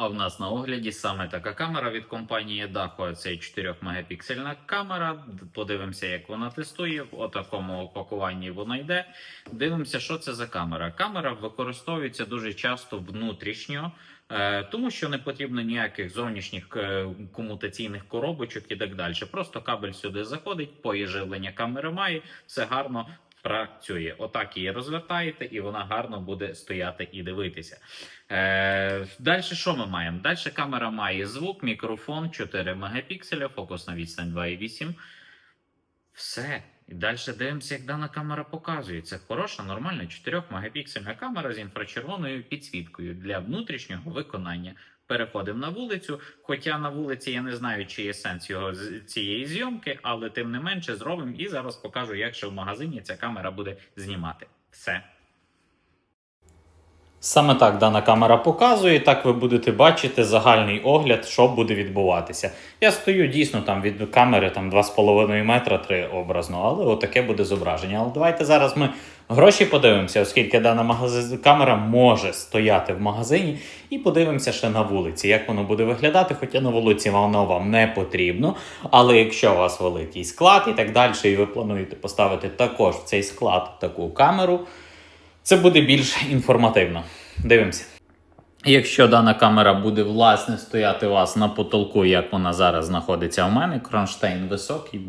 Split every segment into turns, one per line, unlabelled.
А в нас на огляді саме така камера від компанії Daho. Це 4 мегапіксельна камера. Подивимося, як вона тестує. В такому опакуванні вона йде. Дивимося, що це за камера. Камера використовується дуже часто внутрішньо. е, Тому що не потрібно ніяких зовнішніх е, комутаційних коробочок і так далі. Просто кабель сюди заходить, поєживлення камери має, все гарно працює. Отак її розвертаєте, і вона гарно буде стояти і дивитися. Е, далі що ми маємо? Далі камера має звук, мікрофон 4 мегапікселя, фокусна відстань 2,8. Все. І далі дивимося, як дана камера показує. Це хороша, нормальна 4 мегапіксельна камера з інфрачервоною підсвіткою для внутрішнього виконання. Переходимо на вулицю. Хоча на вулиці я не знаю, чи є сенс його з цієї зйомки, але тим не менше зробимо і зараз покажу, як ще в магазині ця камера буде знімати. Все. Саме так дана камера показує, і так ви будете бачити загальний огляд, що буде відбуватися. Я стою дійсно там від камери там 2,5 метра 3 образно, але отаке буде зображення. Але давайте зараз ми гроші подивимося, оскільки дана магази- камера може стояти в магазині, і подивимося ще на вулиці, як воно буде виглядати, хоча на вулиці воно вам не потрібно. Але якщо у вас великий склад і так далі, і ви плануєте поставити також в цей склад таку камеру, це буде більш інформативно. Дивимося. Якщо дана камера буде власне стояти у вас на потолку, як вона зараз знаходиться у мене, кронштейн високий,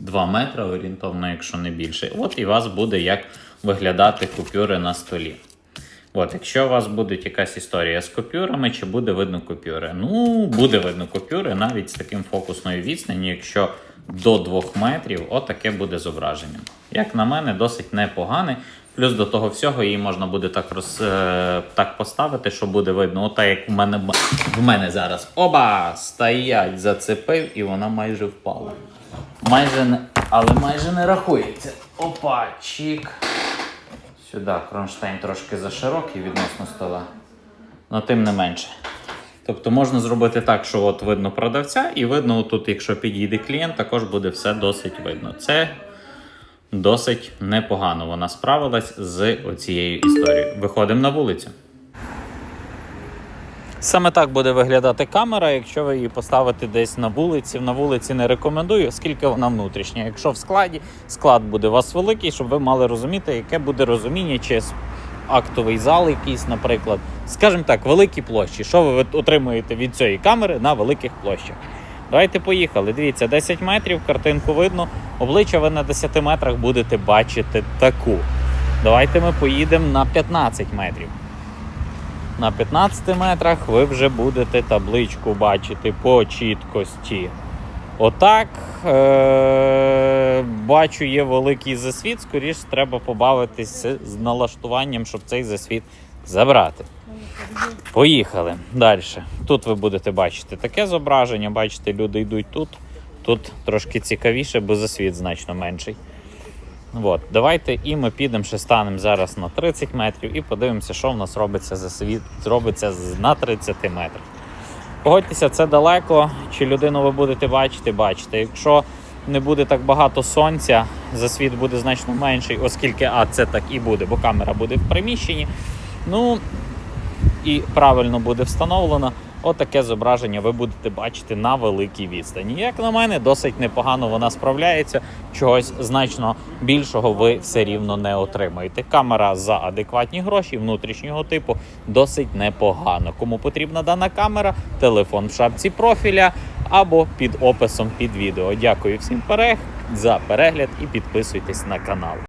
2 метри орієнтовно, якщо не більше. От і у вас буде як виглядати купюри на столі. От, якщо у вас буде якась історія з купюрами, чи буде видно купюри? Ну, буде видно купюри навіть з таким фокусною відстані, якщо до 2 метрів, отаке буде зображення. Як на мене, досить непогане. Плюс до того всього її можна буде так роз, е, так поставити, що буде видно. Ота як в мене в мене зараз. Оба! Стоять, зацепив, і вона майже впала. Майже не, але майже не рахується. Опа, чік. Сюди кронштейн трошки заширокий відносно стола. але тим не менше. Тобто можна зробити так, що от видно продавця, і видно, тут, якщо підійде клієнт, також буде все досить видно. Це досить непогано. Вона справилась з оцією історією. Виходимо на вулицю. Саме так буде виглядати камера, якщо ви її поставите десь на вулиці. На вулиці не рекомендую, оскільки вона внутрішня. Якщо в складі, склад буде у вас великий, щоб ви мали розуміти, яке буде розуміння, чи актовий зал якийсь, наприклад. Скажімо так, великі площі. Що ви отримуєте від цієї камери на великих площах? Давайте поїхали. Дивіться, 10 метрів, картинку видно. Обличчя ви на 10 метрах будете бачити таку. Давайте ми поїдемо на 15 метрів. На 15 метрах ви вже будете табличку бачити по чіткості. Отак е- бачу, є великий засвіт. Скоріш треба побавитися з налаштуванням, щоб цей засвіт забрати. Поїхали далі. Тут ви будете бачити таке зображення. Бачите, люди йдуть тут. Тут трошки цікавіше, бо засвіт значно менший. От, давайте і ми підемо ще станемо зараз на 30 метрів і подивимося, що в нас робиться за світ, зробиться на 30 метрах. Погодьтеся, це далеко. Чи людину ви будете бачити, бачите. Якщо не буде так багато сонця, засвіт буде значно менший, оскільки а це так і буде, бо камера буде в приміщенні. Ну і правильно буде встановлено. Отаке зображення ви будете бачити на великій відстані. Як на мене, досить непогано вона справляється. Чогось значно більшого ви все рівно не отримаєте. Камера за адекватні гроші внутрішнього типу досить непогано. Кому потрібна дана камера, телефон в шапці профіля або під описом під відео. Дякую всім за перегляд і підписуйтесь на канал.